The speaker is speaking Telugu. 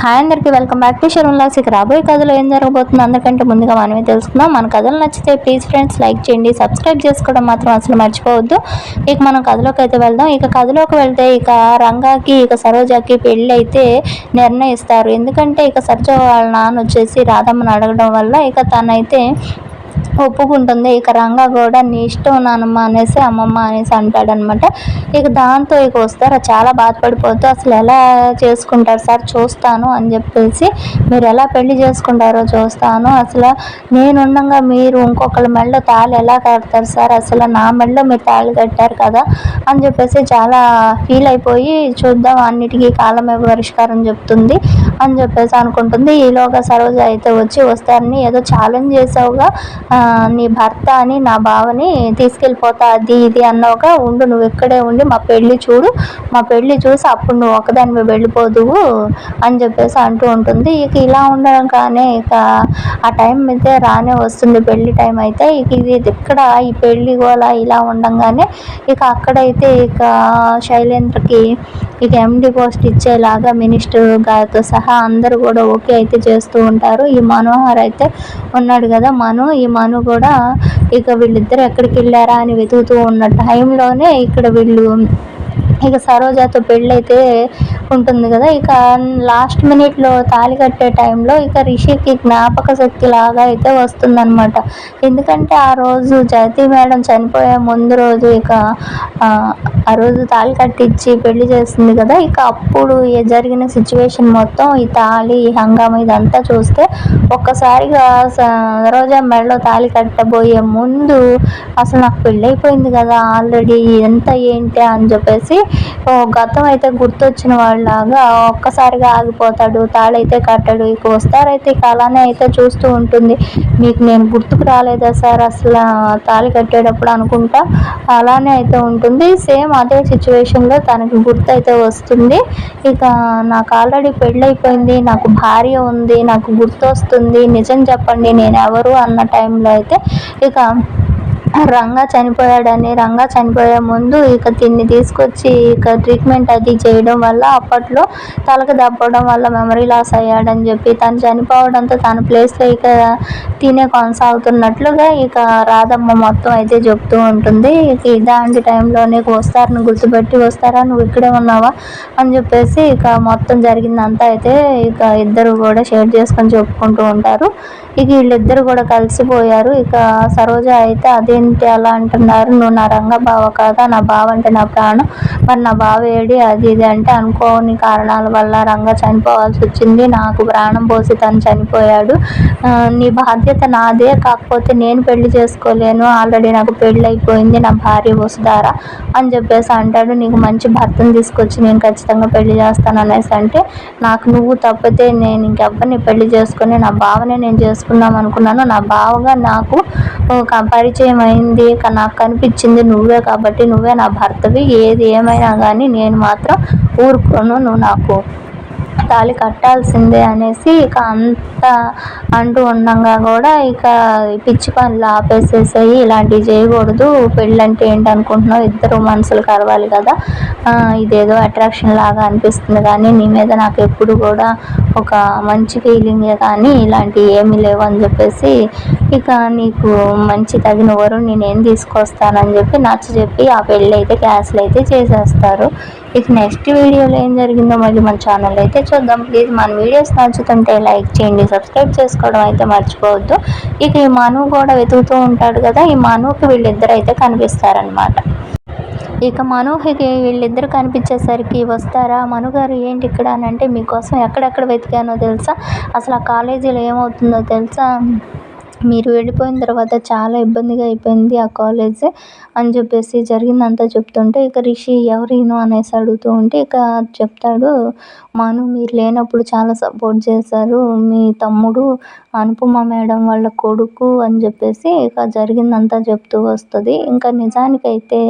హాయ్ అందరికీ వెల్కమ్ బ్యాక్ టు షర్మిలాస్ ఇక రాబోయే కథలో ఏం జరగబోతుందో అందరికంటే ముందుగా మనమే తెలుసుకుందాం. మన కథలు నచ్చితే ప్లీజ్ ఫ్రెండ్స్ లైక్ చేయండి సబ్స్క్రైబ్ చేసుకోవడం మాత్రం అసలు మర్చిపోవద్దు. ఇక మనం కథలోకి అయితే వెళ్దాం. ఇక కథలోకి వెళ్తే ఇక రంగాకి ఇక సరోజాకి పెళ్ళి అయితే నిర్ణయిస్తారు. ఎందుకంటే ఇక సరోజ వాళ్ళ నాన్న వచ్చేసి రాధమ్మని అడగడం వల్ల ఇక తనైతే ఒప్పుకుంటుంది. ఇక రంగా కూడా నీ ఇష్టం నానమ్మ అనేసి అమ్మమ్మ అనేసి అంటాడనమాట. ఇక దాంతో ఇక వస్తారు. చాలా బాధపడిపోతూ అసలు ఎలా చేసుకుంటారు సార్? చూస్తాను అని చెప్పేసి మీరు ఎలా పెళ్ళి చేసుకుంటారో చూస్తాను. అసలు నేనుండగా మీరు ఇంకొకరి మెడలో తాళి ఎలా కడతారు సార్? అసలు నా మెడలో మీరు తాళి కట్టారు కదా అని చెప్పేసి చాలా ఫీల్ అయిపోయి చూద్దాం అన్నిటికీ కాలమే పరిష్కారం చెప్తుంది అని చెప్పేసి అనుకుంటుంది. ఈలోగా సరోజ అయితే వచ్చి వస్తారని ఏదో ఛాలెంజ్ చేసావుగా. నీ భర్త అని నా బావని తీసుకెళ్ళిపోతా అది ఇది అన్నావుగా ఉండు నువ్వు ఇక్కడే ఉండి మా పెళ్ళి చూడు మా పెళ్ళి చూసి అప్పుడు నువ్వు ఒకదానివి వెళ్ళిపోదువు అని చెప్పేసి అంటూ ఉంటుంది. ఇక ఇలా ఉండడం కానీ ఇక ఆ టైం అయితే రానే వస్తుంది పెళ్ళి టైం అయితే. ఇక ఇది ఇక్కడ ఈ పెళ్ళి గోలా ఇలా ఉండగానే ఇక అక్కడైతే ఇక శైలేంద్రకి ఇక ఎండి పోస్ట్ ఇచ్చేలాగా మినిస్టర్ గారితో సహా అందరూ కూడా ఓకే అయితే చేస్తూ ఉంటారు. ఈ మనోహర్ అయితే ఉన్నాడు కదా మను ఈ మను కూడా ఇక వీళ్ళిద్దరు ఎక్కడికి వెళ్ళారా అని వెతుకుతూ ఉన్న టైంలోనే ఇక్కడ వీళ్ళు ఇక సరోజాతో పెళ్ళైతే ఉంటుంది కదా ఇక లాస్ట్ మినిట్లో తాళి కట్టే టైంలో ఇక రిషికి జ్ఞాపక శక్తి లాగా అయితే వస్తుందన్నమాట. ఎందుకంటే ఆ రోజు జయతి మేడం చనిపోయే ముందు రోజు ఇక ఆ రోజు తాళి కట్టించి పెళ్ళి చేస్తుంది కదా ఇక అప్పుడు జరిగిన సిచ్యువేషన్ మొత్తం ఈ తాళి ఈ హంగామా ఇదంతా చూస్తే ఒక్కసారిగా రోజా మెడలో తాళి కట్టబోయే ముందు అసలు నాకు పెళ్ళైపోయింది కదా ఆల్రెడీ ఎంత ఏంటి అని చెప్పేసి గతం అయితే గుర్తొచ్చిన లాగా ఒక్కసారిగా ఆగిపోతాడు తాళైతే కట్టడు. ఇక వస్తారైతే ఇక అలానే అయితే చూస్తూ ఉంటుంది. మీకు నేను గుర్తుకు రాలేదా సార్? అసలు తాళి కట్టేటప్పుడు అనుకుంటా అలానే అయితే ఉంటుంది. సేమ్ అదే సిచ్యువేషన్లో తనకి గుర్తు అయితే వస్తుంది. ఇక నాకు ఆల్రెడీ పెళ్ళైపోయింది నాకు భార్య ఉంది నాకు గుర్తు వస్తుంది నిజం చెప్పండి నేను ఎవరు అన్న టైంలో అయితే ఇక రంగా చనిపోయాడని రంగా చనిపోయే ముందు ఇక తిన్ని తీసుకొచ్చి ఇక ట్రీట్మెంట్ అది చేయడం వల్ల అప్పట్లో తలకు దప్పడం వల్ల మెమరీ లాస్ అయ్యాడని చెప్పి తను చనిపోవడంతో తన ప్లేస్లో ఇక తినే కొనసాగుతున్నట్లుగా ఇక రాధమ్మ మొత్తం అయితే చెప్తూ ఉంటుంది. ఇక ఇలాంటి నీకు వస్తారని గుర్తుపెట్టి వస్తారా నువ్వు ఇక్కడే ఉన్నావా అని చెప్పేసి ఇక మొత్తం జరిగిందంతా అయితే ఇక ఇద్దరు కూడా షేర్ చేసుకొని చెప్పుకుంటూ ఉంటారు. ఇక వీళ్ళిద్దరు కూడా కలిసిపోయారు. ఇక సరోజ అయితే అదే అదేంటి అలా అంటున్నారు? నువ్వు నా రంగ బావ కాదా? నా బావ అంటే నా ప్రాణం. మరి నా బావ ఏడి? అది ఇది అంటే అనుకోని కారణాల వల్ల రంగ చనిపోవాల్సి వచ్చింది. నాకు ప్రాణం పోసి తను చనిపోయాడు. నీ బాధ్యత నాదే. కాకపోతే నేను పెళ్ళి చేసుకోలేను. ఆల్రెడీ నాకు పెళ్ళి అయిపోయింది నా భార్య వసుదారా అని చెప్పేసి అంటాడు. నీకు మంచి భర్తను తీసుకొచ్చి నేను ఖచ్చితంగా పెళ్ళి చేస్తాను అనేసి అంటే నాకు నువ్వు తప్పితే నేను ఇంకెవ్వరిని పెళ్ళి చేసుకుని నా బావనే నేను చేసుకుందాం అనుకున్నాను. నా బావగా నాకు పరిచయం అయింది నాకు కనిపించింది నువ్వే కాబట్టి నువ్వే నా భర్తవి. ఏది ఏమైనా కానీ నేను మాత్రం ఊరుకోను నువ్వు నాకు. తాళి కట్టాల్సిందే అనేసి ఇక అంత అంటూ ఉండగా కూడా ఇక పిచ్చి పనులు ఆపేసేసాయి ఇలాంటివి చేయకూడదు. పెళ్ళంటే ఏంటి అనుకుంటున్నావు ఇద్దరు మనసులు కలవాలి కదా. ఇదేదో అట్రాక్షన్ లాగా అనిపిస్తుంది. కానీ నీ మీద నాకు ఎప్పుడు కూడా ఒక మంచి ఫీలింగే కానీ ఇలాంటివి ఏమీ లేవు అని చెప్పేసి ఇక నీకు మంచి తగిన వరు నేనేం తీసుకొస్తానని చెప్పి నచ్చ చెప్పి ఆ పెళ్ళి అయితే క్యాన్సిల్ అయితే చేసేస్తారు. ఇక నెక్స్ట్ వీడియోలో ఏం జరిగిందో మళ్ళీ మన ఛానల్ అయితే చూద్దాం. ప్లీజ్ మన వీడియోస్ నచ్చుతుంటే లైక్ చేయండి సబ్స్క్రైబ్ చేసుకోవడం అయితే మర్చిపోవద్దు. ఇక ఈ మను కూడా వెతుకుతూ ఉంటాడు కదా ఈ మనుకి వీళ్ళిద్దరు అయితే కనిపిస్తారనమాట ఇక మనోహకి వీళ్ళిద్దరు కనిపించేసరికి వస్తారా? మనుగారు ఏంటి ఇక్కడ అని అంటే మీకోసం ఎక్కడెక్కడ వెతికానో తెలుసా? అసలు ఆ కాలేజీలో ఏమవుతుందో తెలుసా? మీరు వెళ్ళిపోయిన తర్వాత చాలా ఇబ్బందిగా అయిపోయింది ఆ కాలేజ్ అని చెప్పేసి జరిగిందంతా చెప్తుంటే ఇక రిషి ఎవరినో అనేసి అడుగుతూ ఉంటే ఇక చెప్తాడు మాను మీరు లేనప్పుడు చాలా సపోర్ట్ చేశారు మీ తమ్ముడు అనుపమ మేడం వాళ్ళ కొడుకు అని చెప్పేసి ఇక జరిగిందంతా చెప్తూ వస్తుంది. ఇంకా నిజానికైతే